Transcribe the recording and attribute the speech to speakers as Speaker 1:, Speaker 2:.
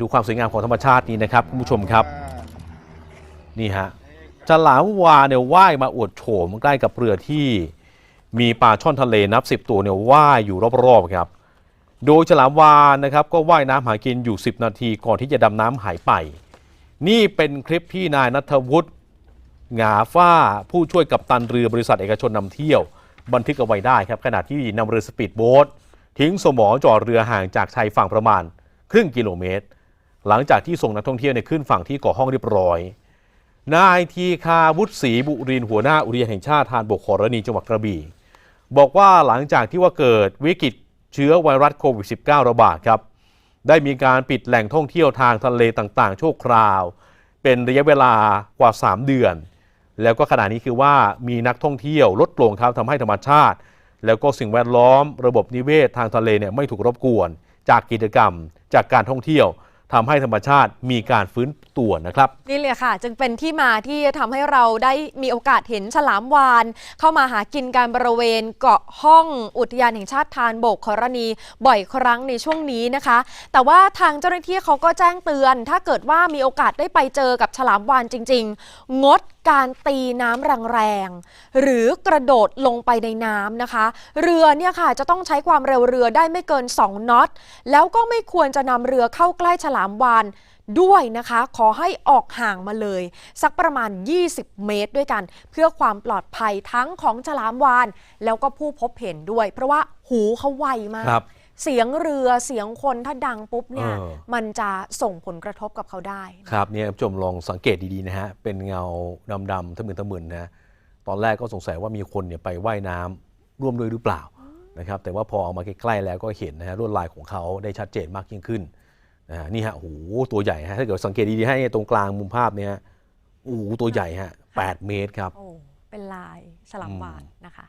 Speaker 1: ดูความสวยงามของธรรมชาตินี้นะครับคุณผู้ชมครับนี่ฮะฉลามวาเนี่ยว่ายมาอวดโฉมใกล้กับเรือที่มีปลาช่อนทะเลนับสิบตัวเนี่ยว่ายอยู่รอบๆครับโดยฉลามวานะครับก็ว่ายน้ำหากินอยู่ 10 นาทีก่อนที่จะดำน้ำหายไป นี่เป็นคลิปที่นายนัทวุฒิหงาฝ้าผู้ช่วยกัปตันเรือบริษัทเอกชนนำเที่ยว บันทึกเอาไว้ได้ครับขณะที่นำเรือสปีดโบ๊ททิ้งสมอจอดเรือห่างจากชายฝั่งประมาณ ครึ่งกิโลเมตร หลังจากที่ส่งนักท่องเที่ยวเนี่ยขึ้นฝั่งที่เกาะห้องเรียบร้อย นายทีคาวุฒิศรีบุรินหัวหน้าอุทยานแห่งชาติทานบกขอรณีจังหวัดกระบี่บอกว่าหลังจากที่ว่าเกิดวิกฤตเชื้อไวรัสโควิด -19 ระบาดครับ ได้มีการปิดแหล่งท่องเที่ยวทางทะเลต่างๆ ชั่วคราว เป็นระยะเวลากว่า 3 เดือน แล้วก็ขณะนี้คือว่ามีนักท่องเที่ยวลดลงครับทำให้ธรรมชาติ แล้วก็สิ่งแวดล้อม ระบบนิเวศทางทะเลเนี่ยไม่ถูกรบกวน จากกิจกรรม จากการท่องเที่ยวทำให้ธรรมชาติมีการฟื้นตัวนะครับ
Speaker 2: นี่เลยค่ะ จึงเป็นที่มาที่ทำให้เราได้มีโอกาสเห็นฉลามวาน เข้ามาหากินการบริเวณเกาะห้องอุทยานแห่งชาติทานโบกครณี บ่อยครั้งในช่วงนี้นะคะ แต่ว่าทางเจ้าหน้าที่เขาก็แจ้งเตือน ถ้าเกิดว่ามีโอกาสได้ไปเจอกับฉลามวานจริง ๆ งด การตีน้ำแรงๆหรือกระโดดลงไปในน้ำนะคะ เรือเนี่ยค่ะจะต้องใช้ความเร็วเรือได้ไม่เกิน 2น็อต แล้วก็ไม่ควรจะนำเรือเข้าใกล้ฉลามวานด้วยนะคะ ขอให้ออกห่างมาเลย สักประมาณ 20 เมตรด้วยกัน เพื่อความปลอดภัยทั้งของฉลามวาน แล้วก็ผู้พบเห็นด้วย เพราะว่าหูเขาไวมาก เสียงเรือเสียงคนถ้าดังปุ๊บเนี่ย
Speaker 1: เออ
Speaker 2: มันจะส่งผลกระทบกับเขาได้
Speaker 1: ครับเนี่ยคุณผู้ชมลองสังเกตดีๆนะฮะ เป็นเงาดำๆทะมึนทะมึนนะตอนแรกก็สงสัยว่ามีคนเนี่ยไปว่ายน้ำร่วมด้วยหรือเปล่านะครับแต่ว่าพอเอามาใกล้ๆแล้วก็เห็นนะฮะลวดลายของเขาได้ชัดเจนมากยิ่งขึ้นนะฮะนี่ฮะโอ้โหตัวใหญ่ฮะถ้าเกิดสังเกตดีๆให้ตรงกลางมุมภาพเนี่ยโอ้โหตัวใหญ่ฮะ8เมตรครับ
Speaker 2: โอ้เป็นลายฉลามวานนะคะ